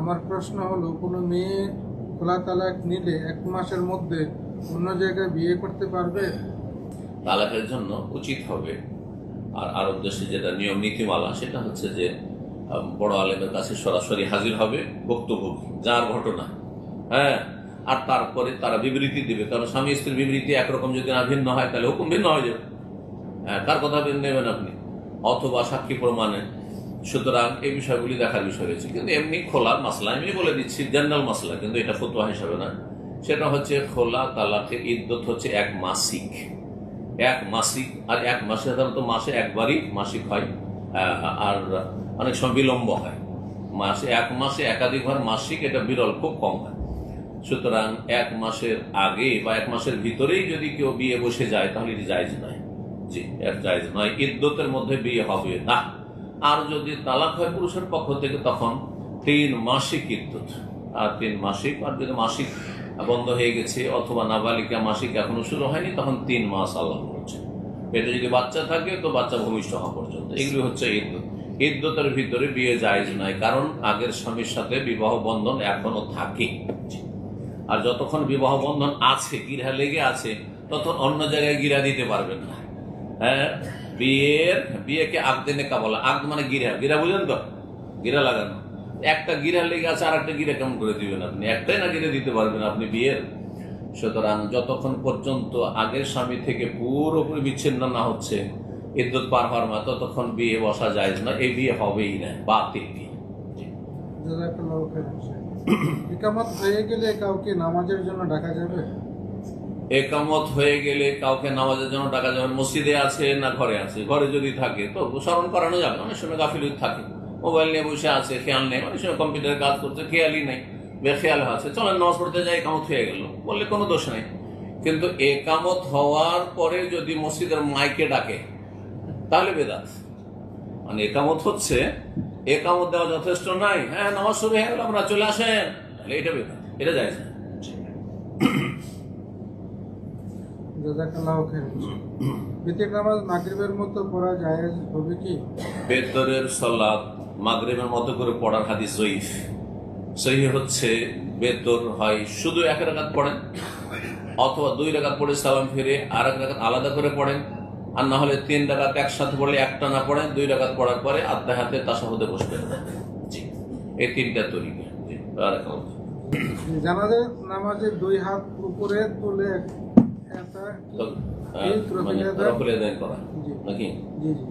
আমার প্রশ্ন হলো, কোনো মেয়ে খোলা তালাক নিলে এক মাসের মধ্যে অন্য জায়গায় বিয়ে করতে পারবে? তালাকের জন্য উচিত হবে। আর আরব দেশে যেটা নিয়ম, নীতিমালা, সেটা হচ্ছে যে বড় আলেমের কাছে সরাসরি হাজির হবে ভুক্তভোগী, যার ঘটনা। হ্যাঁ? আর তারপরে তারা বিবৃতি দিবে, কারণ স্বামী স্ত্রীর বিবৃতি একরকম যদি না ভিন্ন হয়, তাহলে হুকুম ভিন্ন হয়ে যাবে। হ্যাঁ কার কথা নেবেন আপনি? অথবা সাক্ষী প্রমাণে সুতরাং এই বিষয়গুলি দেখার বিষয় রয়েছে। কিন্তু এমনি খোলা মাসলা, আমি বলে দিচ্ছি জেনারেল মাসলা, কিন্তু এটা ফতোয়া হিসাবে না। সেটা হচ্ছে খোলা তালাকের ইদ্যত হচ্ছে এক মাসিক। এক মাসিক, আর এক মাসে সাধারণত মাসে একবারই মাসিক হয় আর অনেক সময় বিলম্ব হয়। মাসে এক মাসে একাধিকবার মাসিক, এটা বিরল, খুব কম হয়। সুতরাং এক মাসের আগে বা এক মাসের ভিতরেই যদি কেউ বিয়ে বসে যায়, তাহলে এটি জায়জ নয়। জি, এর জায়জ নয়। ইদ্যতের মধ্যে বিয়ে হবে না। আর যদি তালাক হয় পুরুষের পক্ষ থেকে, তখন তিন মাসিক ইদ্যত আর তিন মাসিক, আর যদি মাসিক বন্ধ হয়ে গেছে অথবা নাবালিকা মাসিক এখনও শুরু হয়নি, তখন তিন মাস আল্লাহ বলছে। পেটে যদি বাচ্চা থাকে, তো বাচ্চা ভূমিষ্ঠ হওয়া পর্যন্ত। এগুলি হচ্ছে ইদ্যত ইদ্যতের ভিতরে বিয়ে জায়েজ নয়, কারণ আগের স্বামীর সাথে বিবাহ বন্ধন এখনও থাকে। আর যতক্ষণ বিবাহ বন্ধন আছে, গিরা লেগে আছে তখন অন্য জায়গায় গিরা দিতে পারবেন না। হ্যাঁ বিয়ের, বিয়েকে আগদে নেকা বলা আগদ মানে গিরা। গিরা বুঝলেন তো? গিরা লাগানো। একটা গিরা লেগে আছে আর একটা গিরা, কেমন করে দিবেন আপনি? একটাই না গিরে দিতে পারবেন আপনি বিয়ের? সুতরাং যতক্ষণ পর্যন্ত আগের স্বামী থেকে পুরোপুরি বিচ্ছিন্ন না হচ্ছে ইদ্যুৎ পার হওয়ার মা, ততক্ষণ বিয়ে বসা যায় না। এই বিয়ে হবেই না, বাতিল বিয়ে। জাযাকাল্লাহু হয়ে গেলে কাউকে নামাজের জন্য ডাকা যাবে? একামত হয়ে গেলে কাউকে নামাজের জন্য টাকা যেমন মসজিদে আছে না ঘরে আছে? ঘরে যদি থাকে তো স্মরণ করানো যাবে অনেক সময় গাফিল থাকে। মোবাইল নিয়ে বসে আছে, খেয়াল নেই। অনেক সময় কম্পিউটারে কাজ করছে, খেয়ালই নেই। বেখেয়াল আছে। চলেন নামাজ পড়তে যাই, একামত হয়ে গেল। বললে কোনো দোষ নেই। কিন্তু একামত হওয়ার পরে যদি মসজিদের মাইকে ডাকে, তাহলে বেদাত। মানে একামত হচ্ছে, একামত দেওয়া যথেষ্ট নাই। হ্যাঁ নামাজ শুরু হয়ে গেল আমরা চলে আসেন। তাহলে এটা বেদাত। এটা যায় না। বিতির নামাজ মাগরিবের মতো পড়া জায়েজ হবে কি? বেতরের সলাদ মাগরিবের মতো করে পড়ার হাদিস জয়ীফ। হচ্ছে বেতর হয় শুধু এক রাকাত পড়েন অথবা দুই রাকাত পড়ে সালাম ফিরে আর এক রাকাত আলাদা করে পড়েন আর না হলে তিন রাকাত একসাথে পড়লে একটা না পড়েন দুই রাকাত পড়ার পরে আধা হাতে তাসাহুদে বসবেন। জি এই তিনটা তরিকা। জি। জানাজার নামাজের দুই হাত উপরে তুলে এটা তো, এই আহ, রফিক রফুল আদায় করা জি। নাকি জি জি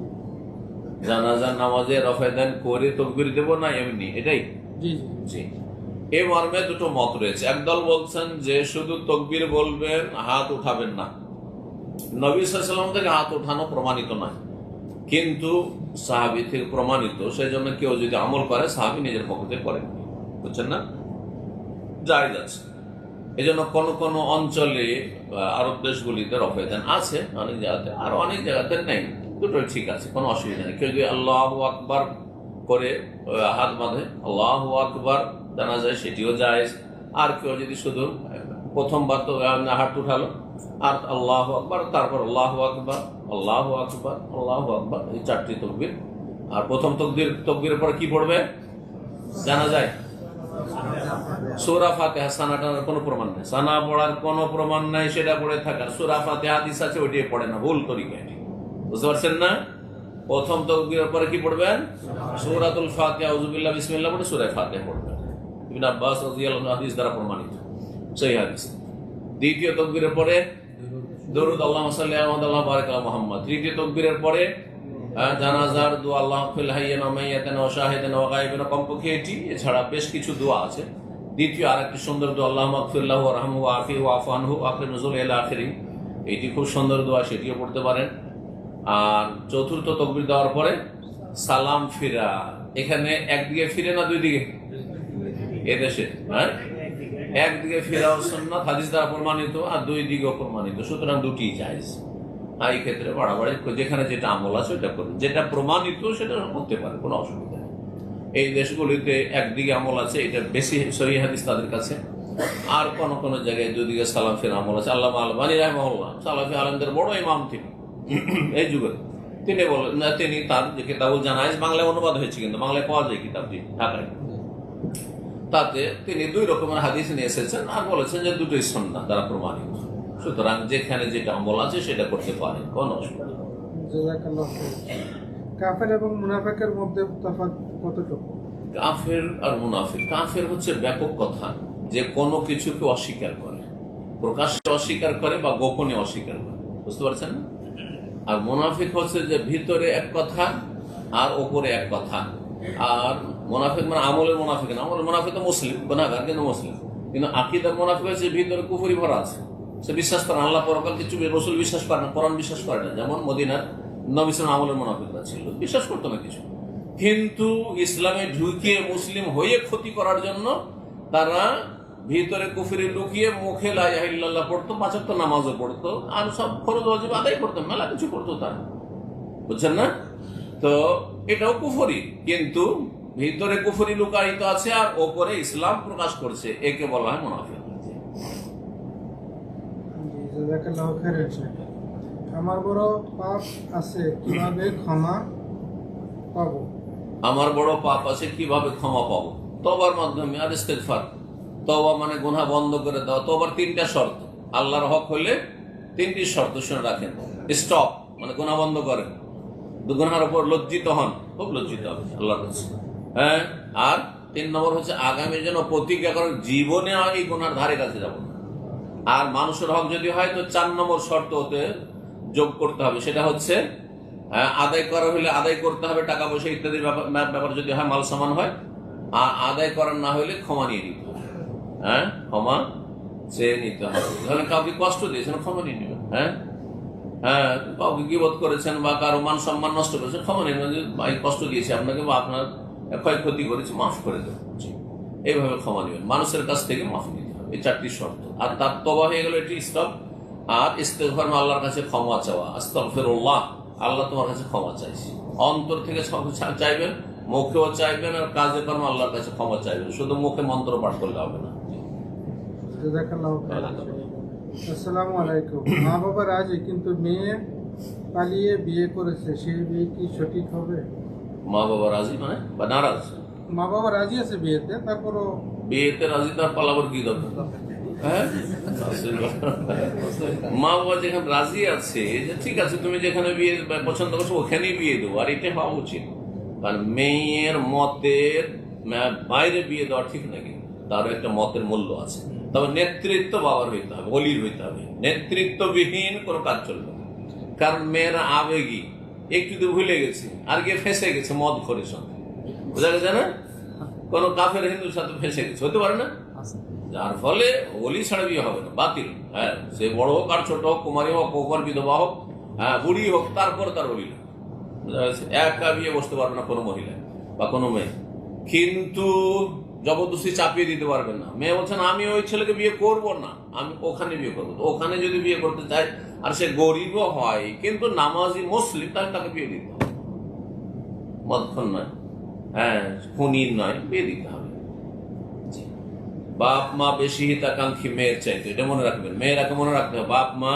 জানাজার নামাজে রফা করে তকবির দেবো না এমনি এটাই জি জি জি এ মর্মে দুটো মত রয়েছে একদল বলছেন যে শুধু তকবির বলবেন হাত উঠাবেন না নবী সাল্লাম থেকে হাত উঠানো প্রমাণিত নয় কিন্তু সাহাবি থেকে প্রমাণিত সেই জন্য কেউ যদি আমল করে সাহাবি নিজের পক্ষ করেন বুঝছেন না যাই যাচ্ছে এই জন্য কোনো কোনো অঞ্চলে আরব দেশগুলিতে রফেদান আছে, অনেক জায়গাতে, আর অনেক জায়গাতে নেই। দুটোই ঠিক আছে, কোনো অসুবিধা নেই। কেউ যদি আল্লাহ আকবার করে হাত বাঁধে, আল্লাহ আকবার জানা যায় সেটিও যায় আর কেউ যদি শুধু প্রথমবার তো হাত উঠালো, আর আল্লাহ আকবার, তারপর আল্লাহ আকবার আল্লাহ আকবার আল্লাহ আকবার, এই চারটি তকবির। আর প্রথম তকবির, তকবিরের পর কি পড়বে? জানা যায় সুরা ফাতেহা কোনো প্রমাণ নেই। সানা পড়ার কোনো প্রমাণ নাই, সেটা পড়ে থাকার। সুরা হাদিস আছে পড়ে না, ভুল বুঝতে পারছেন না? প্রথম পরে কি পড়বেন? সূরাতুল পড়ে সূরা ফাতিহা পড়বেন। ইবনে আব্বাস হাদিস দ্বারা প্রমাণিত। সেই হাদিস। দ্বিতীয় তকবীরের পরে, দরুদ, আল্লাহুম্মা সাল্লি আলা মুহাম্মাদ ওয়া বারিক আলা তৃতীয় তকবীরের পরে জানাজার দোয়া, আল্লাহ কমপক্ষে এটি, এছাড়া বেশ কিছু দোয়া আছে। দ্বিতীয় সুন্দর এটি খুব সুন্দর দোয়া, সেটিও পড়তে পারেন। আর চতুর্থ তকবির দেওয়ার পরে সালাম ফিরা। এখানে একদিকে ফিরে না দুই দিকে এদেশে হ্যাঁ? একদিকে ফেরাও হাদিস দ্বারা প্রমাণিত, আর দুই দিকেও প্রমাণিত। সুতরাং দুটি জায়জ। এই ক্ষেত্রে বাড়াবাড়ি যেখানে যেটা আমল আছে ওটা করুন যেটা প্রমাণিত সেটা করতে পারে, কোনো অসুবিধা নেই। এই দেশগুলিতে একদিকে আমল আছে, এটা বেশি সহি হাদিস তাদের কাছে। আর কোন কোন জায়গায় দুদিকে সালাম ফের আমল আছে। আল্লাহ আলবানী রাহমাল্লাহ সালাফি আলমদের বড় ইমাম তিনি। এই যুগে তিনি বলেন তিনি তার যে কিতাবুল জানাইজ বাংলায় অনুবাদ হয়েছে কিন্তু বাংলায় পাওয়া যায় কিতাবটি ঢাকায় তাতে তিনি দুই রকমের হাদিস নিয়ে এসেছেন আর বলেছেন যে দুটোই সন্না তারা প্রমাণিত। সুতরাং যেখানে যেটা আমল আছে সেটা করতে পারেন কোন অসুবিধা। কাফের এবং মুনাফেকের মধ্যে তফাৎ কতটুকু? কাফের আর মুনাফিক। কাফের হচ্ছে ব্যাপক কথা যে কোনো কিছুকে অস্বীকার করে। প্রকাশ্যে অস্বীকার করে বা গোপনে অস্বীকার করে। বুঝতে পারছেন? না? আর মুনাফিক হচ্ছে যে ভিতরে এক কথা আর ওপরে এক কথা। আর মুনাফিক মানে আমলের মুনাফিক না। আমলের মুনাফিক তো মুসলিম গুনাগার কিন্তু মুসলিম। কিন্তু আকিদার মুনাফিক হচ্ছে ভিতরে কুফুরি ভরা আছে। সে বিশ্বাস করে আল্লাহ পরকাল কিছু রসুল বিশ্বাস করে না, কোরআন বিশ্বাস করে না। যেমন মদিনার নবিসাম আমলের মুনাফিকরা ছিল, বিশ্বাস করতো না কিছু। কিন্তু ইসলামে ঢুকে মুসলিম হয়ে ক্ষতি করার জন্য তারা ভিতরে কুফরি লুকিয়ে মুখে লাইল্লাহ পড়তো পাঁচাত্ত নামাজও পড়তো, আর সব ফরজ অজীব আদায় করতো, মেলা কিছু করতো তারা। বুঝছেন না? তো এটাও কুফরি, কিন্তু ভিতরে কুফরি লুকায়িত আছে আর ওপরে ইসলাম প্রকাশ করছে, একে বলা হয় মুনাফিক। জি জাযাকাল্লাহু খাইর আমার বড় পাপ আছে, কীভাবে ক্ষমা পাবো? আমার বড় পাপ আছে, কীভাবে ক্ষমা পাবো? তবার মাধ্যমে, আর ইস্তেগফার। তবা মানে গুনাহ বন্ধ করে দাও। তবার তিনটা শর্ত। আল্লাহর হক হলে তিনটি শর্ত শুনে রাখেন। স্টপ মানে গুনাহ বন্ধ করেন। গুনার উপর লজ্জিত হন, খুব লজ্জিত হবে, আল্লাহর কাছে। হ্যাঁ আর তিন নম্বর হচ্ছে, আগামী যেন প্রতিজ্ঞা করেন, জীবনে এই গুনার ধারে কাছে যাব না। আর মানুষের হক যদি হয় তো চার নম্বর শর্ত হতে যোগ করতে হবে। সেটা হচ্ছে আহ, আদায় করা হলে আদায় করতে হবে টাকা পয়সা ইত্যাদির ব্যাপার যদি হয় মাল সামান হয়। আর আদায় করার না হলে ক্ষমা নিয়ে নিতে হবে। হ্যাঁ ক্ষমা চেয়ে নিতে হবে। ধরেন কাউকে কষ্ট দিয়েছেন ক্ষমা নিয়ে নেবেন। হ্যাঁ হ্যাঁ কাউকে গিবোধ করেছেন বা কারও মান সম্মান নষ্ট করেছেন ক্ষমা নিয়ে ভাই কষ্ট দিয়েছে আপনাকে বা আপনার ক্ষয়ক্ষতি করেছে মাফ করে দেবেন। এইভাবে ক্ষমা নেবেন। মানুষের কাছ থেকে মাফ হবে এই চারটি শর্ত আর তার তবা হয়ে গেল এটি স্টপ আর ইস্তেগফার মানে আল্লাহর কাছে ক্ষমা চাওয়া। আস্তাগফিরুল্লাহ আল্লাহ তোমার কাছে ক্ষমা চাইছি। অন্তর থেকে চাইবেন মুখেও চাইবেন আর কাজে কর্ম আল্লাহর কাছে ক্ষমা চাইবেন। শুধু মুখে মন্ত্র পাঠ করলে হবে না। আসসালামু আলাইকুম। মা বাবা রাজি কিন্তু মেয়ে পালিয়ে বিয়ে করেছে সেই বিয়ে কি সঠিক হবে? মা বাবা রাজি মানে? বা নারাজ? মা বাবা রাজি আছে বিয়েতে তারপরও বিয়েতে রাজি তার পালাবার কি দরকার হ্যাঁ? মা বাবা যেখানে রাজি আছে যে ঠিক আছে, তুমি যেখানে বিয়ে পছন্দ করছ, ওখানেই বিয়ে দেবো, আর এটা হওয়া উচিত। কারণ মেয়ের মতের বাইরে বিয়ে দেওয়া ঠিক নাকি তারও একটা মতের মূল্য আছে। তবে নেতৃত্ব বাবার হইতে হবে, অলির হইতে হবে। নেতৃত্ববিহীন কোনো কাজ চলবে কারণ মেয়েরা আবেগী, একটু তো ভুলে গেছে, আর গিয়ে ফেসে গেছে মদ খোরের সঙ্গে। বোঝা গেছে না? কোনো কাফের হিন্দুর সাথে ফেসে গেছে হতে পারে না? যার ফলে অলি ছাড়া বিয়ে হবে না বাতিল। হ্যাঁ সে বড় হোক আর ছোট হোক কুমারী হোক কোকর বিধবা হোক হ্যাঁ বুড়ি হোক তারপর তার অলি না। একা বিয়ে বসতে পারবে না কোনো মহিলা বা কোনো মেয়ে। কিন্তু জবরদস্তি চাপিয়ে দিতে পারবে না। মেয়ে বলছেন আমি ওই ছেলেকে বিয়ে করব না। আমি ওখানে বিয়ে করব। ওখানে যদি বিয়ে করতে চাই আর সে গরিবও হয় কিন্তু নামাজি মুসলিম তাহলে তাকে বিয়ে দিতে হবে। মদক্ষণ নয়। হ্যাঁ খুনির নয় বিয়ে দিতে হবে। বাপ মা বেশি হিতাকাঙ্ক্ষী মেয়ের চাইতে এটা মনে রাখবেন মেয়েরাকে মনে রাখতে হবে। বাপ মা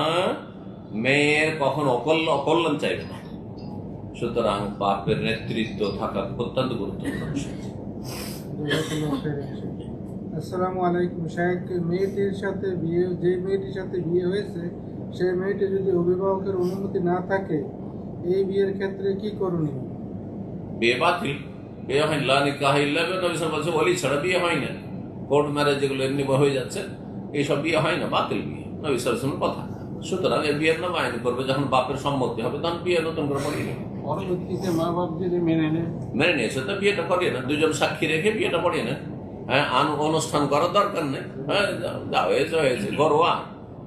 মেয়ের কখনো অকল্যাণ অকল্যাণ চাইবে না। সুতরাং বাপের নেতৃত্ব থাকা অত্যন্ত গুরুত্বপূর্ণ। আসসালামু আলাইকুম শাহেদ মেয়েটির সাথে বিয়ে যে মেয়েটির সাথে বিয়ে হয়েছে সেই মেয়েটি যদি অভিভাবকের অনুমতি না থাকে এই বিয়ের ক্ষেত্রে কি করণীয়? বিয়ে বাতিল। বিয়ে হয় লা নিকাহ ইল্লা। নবী সাল্লাল্লাহু আলাইহি ওয়াসাল্লাম বলছে, ওলি ছাড়া বিয়ে হয় না। কোর্ট ম্যারেজ যেগুলো এমনি হয়ে যাচ্ছে এইসব বিয়ে হয় না বাতিল বিয়ে। নবী সাল্লাল্লাহু কথা। সুতরাং এই বিয়ের নাম আইন করবে যখন বাপের সম্মতি হবে তখন বিয়ে নতুন করে নেবে। যদি মেনে নিয়েছে তো বিয়েটা করিয়ে না দুজন সাক্ষী রেখে বিয়েটা পড়িয়ে না হ্যাঁ আন- অনুষ্ঠান করার দরকার নেই। হ্যাঁ হয়েছে হয়েছে ঘরোয়া।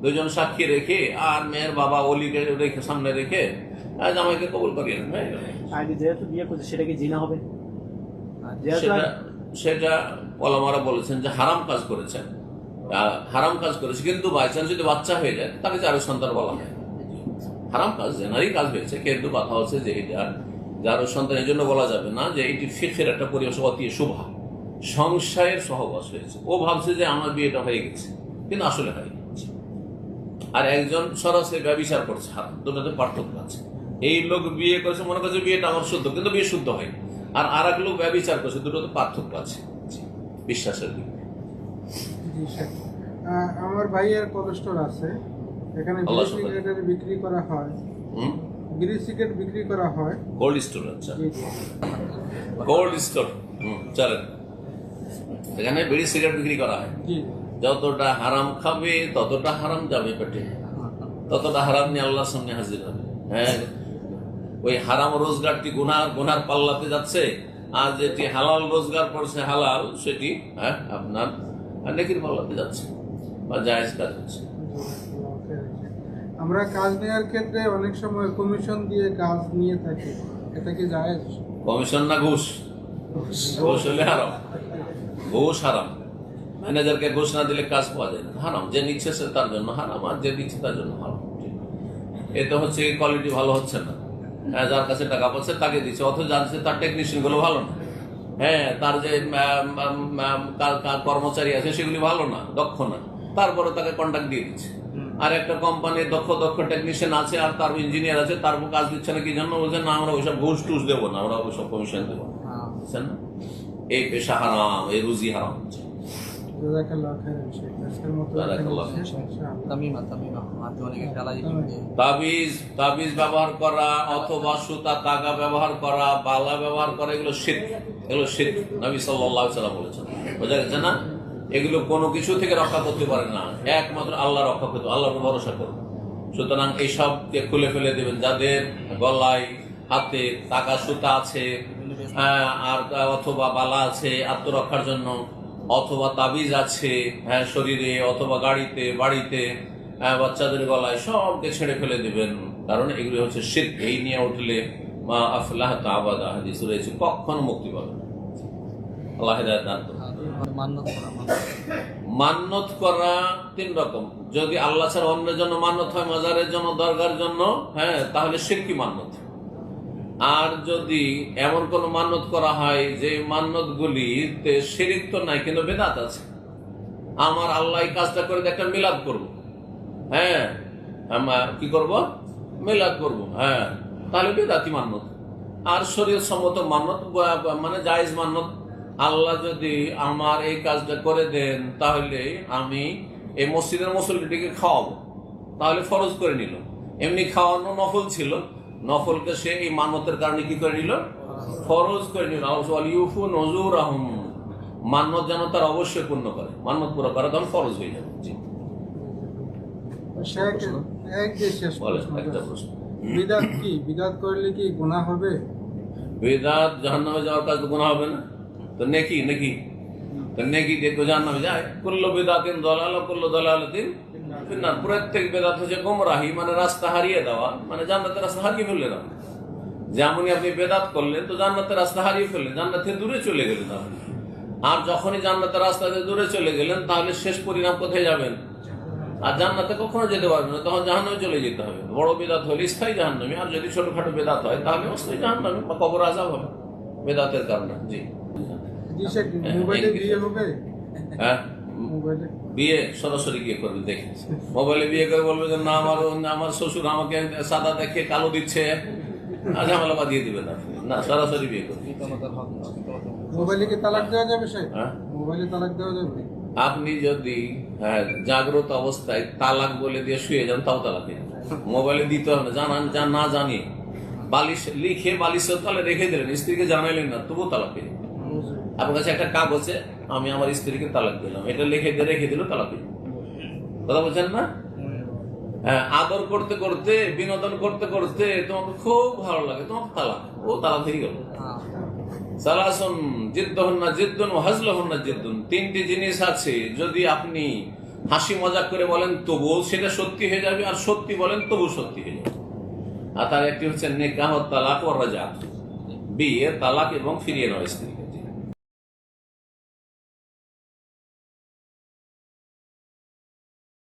দুজন সাক্ষী রেখে আর মেয়ের বাবা অলিকে রেখে সামনে রেখে আর জামাইকে কবুল করিয়ে নেন। হয়ে যেহেতু বিয়ে করছে সেটা কি জিনা হবে? সেটা সেটা পলামারা বলেছেন যে হারাম কাজ করেছেন। হারাম কাজ করেছে কিন্তু বাই চান্স যদি বাচ্চা হয়ে যায় তাকে সন্তান বলা হয়। হারাম কাজ জেনারি কাজ হয়েছে কিন্তু কথা হচ্ছে যে এটা সন্তান এই জন্য বলা যাবে না যে এটি ফিখের একটা পরিবেশ অতি শুভা। সংশয়ের সহবাস হয়েছে। ও ভাবছে যে আমার বিয়েটা হয়ে গেছে কিন্তু আসলে হয়নি আর একজন সরাসরি ব্যবচার করছে হারাম। দুটোতে পার্থক্য আছে। এই লোক বিয়ে করেছে মনে করছে বিয়েটা আমার শুদ্ধ কিন্তু বিয়ে শুদ্ধ হয়নি। আর আর এক লোক ব্যবচার করছে দুটোতে পার্থক্য আছে। বিশ্বাসের দিক আমার ভাইয়ের আছে। এখানে সিগারেটের বিক্রি করা হয়। বিড়ি সিগারেট বিক্রি করা হয়। কোল্ড স্টোর আচ্ছা কোল্ড স্টোর চলেন। এখানে বিড়ি সিগারেট বিক্রি করা হয়। যতটা হারাম খাবে ততটা হারাম যাবে পেটে। ততটা হারাম নিয়ে আল্লাহর সামনে হাজির হবে। হ্যাঁ? ওই হারাম রোজগারটি গুনার গুনার পাল্লাতে যাচ্ছে? আর যেটি হালাল রোজগার করছে হালাল সেটি হ্যাঁ আপনার নেকির পাল্লাতে যাচ্ছে বা জায়েজ কাজ হচ্ছে। আমরা কাজ নেওয়ার ক্ষেত্রে অনেক সময় কমিশন দিয়ে কাজ নিয়ে থাকি। এটা কি জায়েজ? কমিশন না ঘুষ? ঘুষ হলে হারাম। ঘুষ হারাম। ম্যানেজারকে ঘুষ না দিলে কাজ পাওয়া যায় না। হারাম। যে নিচ্ছে সে তার জন্য হারাম আর যে দিচ্ছে তার জন্য হারাম। এতে হচ্ছে কোয়ালিটি ভালো হচ্ছে না। হ্যাঁ যার কাছে টাকা পাচ্ছে তাকে দিচ্ছে অথচ জানছে তার টেকনিশিয়ানগুলো ভালো না। হ্যাঁ তার যে কর্মচারী আছে সেগুলি ভালো না দক্ষ না। তারপরে তাকে কন্ট্যাক্ট দিয়ে দিচ্ছে। আর একটা কোম্পানির দক্ষ দক্ষ টেকনিশিয়ান আছে আর তার ইঞ্জিনিয়ার আছে তার কাজ দিচ্ছে না কি জন্য? বলছে না আমরা ওইসব ঘুষ টুস দেবো না আমরা ওইসব কমিশন দেবো না। না? এই পেশা হারাম এই রুজি হারাম। তাবিজ তাবিজ ব্যবহার করা অথবা সুতা তাগা ব্যবহার করা বালা ব্যবহার করা এগুলো শীত এগুলো শীত নবী সাল্লাহ সাল্লাম বলেছেন। বোঝা গেছে না? এগুলো কোনো কিছু থেকে রক্ষা করতে পারে না। একমাত্র আল্লাহ রক্ষা করতে আল্লাহর ভরসা করুন। সুতরাং এইসবকে খুলে ফেলে দেবেন যাদের গলায় হাতে টাকা সুতা আছে হ্যাঁ, আর অথবা বালা আছে আত্মরক্ষার জন্য। অথবা তাবিজ আছে হ্যাঁ শরীরে অথবা গাড়িতে বাড়িতে হ্যাঁ, বাচ্চাদের গলায় সবকে ছেড়ে ফেলে দিবেন। কারণ এগুলি হচ্ছে শীত এই নিয়ে উঠলে মা আফলাহ তাবাদা হাদিস রয়েছে কখনো মুক্তি পাবে আল্লাহ দান। মান্যত করা তিন রকম। যদি আল্লাহ ছাড়া অন্যের জন্য মান্যত হয় মাজারের জন্য দরগার জন্য হ্যাঁ তাহলে শিরকি মান্যত আর যদি এমন কোন মান্যত করা হয় যে মান্যত গুলিতে শিরিক তো নাই, কিন্তু বেদাত আছে। আমার আল্লাহ কাজটা করে একটা মিলাদ করব। হ্যাঁ কি করব? মিলাদ করব হ্যাঁ। তাহলে বেদাতি মান্যত। আর শরীর সম্মত মান্যত মানে জায়েজ মান্যত। আল্লাহ যদি আমার এই কাজটা করে দেন, তাহলে আমি এই মসজিদের মুসল্লিটিকে খাওয়াবো। তাহলে ফরজ করে নিল। এমনি খাওয়ানো নফল ছিল নফলকে সে এই মান্যতের কারণে কি করে নিল? ফরজ করে নিল। ইউফু নজুর আহম মান্যত যেন তার অবশ্যই পূর্ণ করে। মান্যত পুরো করা তখন ফরজ হয়ে যাবে। জি। বিদাত কি? বিদাত করলে কি হবে? বেদাত জাহান্নামে যাওয়ার কাজ তো গুনাহ হবে না। তো নেকি নেকি? তো নেকি দিয়ে তো জাহান্নামে যায়। কুল্ল বেদাতিন দলাল কুল্ল দলালাতিন ফিন্নার প্রত্যেক বেদাত হচ্ছে গোমরাহি মানে রাস্তা হারিয়ে দেওয়া মানে জান্নাতের রাস্তা হারিয়ে ফেললে না যেমনই আপনি বেদাত করলেন তো জান্নাতের রাস্তা হারিয়ে ফেললেন জান্নাত থেকে দূরে চলে গেলেন আপনি আর যখনই জান্নাতের রাস্তা থেকে দূরে চলে গেলেন তাহলে শেষ পরিণাম কোথায় যাবেন? আর জান্নাতে কখনো যেতে পারবে না তখন জাহান্নামে চলে যেতে হবে। বড় বেদাত হলে স্থায়ী জাহান্নামী আর যদি ছোটখাটো বেদাত হয় তাহলে অস্থায়ী জাহান্নামী বা কবর আজাব হবে বেদাতের কারণে। জি। হ্যাঁ। মোবাইলে বিয়ে সরাসরি গিয়ে করবে দেখে। মোবাইলে বিয়ে করে বলবে যে না আমার আমার শ্বশুর আমাকে সাদা দেখে কালো দিচ্ছে। আর ঝামেলা দিবেন আপনি। না সরাসরি বিয়ে করবে। মোবাইলে কি তালাক দেওয়া যাবে হ্যাঁ? মোবাইলে তালাক দেওয়া যাবে? আপনি যদি হ্যাঁ, জাগ্রত অবস্থায় তালাক বলে দিয়ে শুয়ে যান তাও তালাক মোবাইলে দিতে হবে না জানান যা না জানিয়ে। বালিশ লিখে বালিশের তালে রেখে দিলেন স্ত্রীকে জানাইলেন না তবুও তালাক আপনার কাছে একটা কাগজে আমি আমার স্ত্রীকে তালাক দিলাম। এটা লিখে দিয়ে রেখে দিল তালাক যাবে। কথা বলছেন না? হ্যাঁ, আদর করতে করতে বিনোদন করতে করতে তোমাকে খুব ভালো লাগে তোমাকে তালাক। ও তালাক হয়ে গেল। সালাসন জিদ্দহন না জিদ্দুন ও হাজলহন না তিনটি জিনিস আছে যদি আপনি হাসি মজাক করে বলেন তবুও সেটা সত্যি হয়ে যাবে আর সত্যি বলেন তবু সত্যি হয়ে যাবে। আর তার একটি হচ্ছে নেকাহ তালাক ও রাজা। বিয়ে তালাক এবং ফিরিয়ে নেওয়া স্ত্রীকে।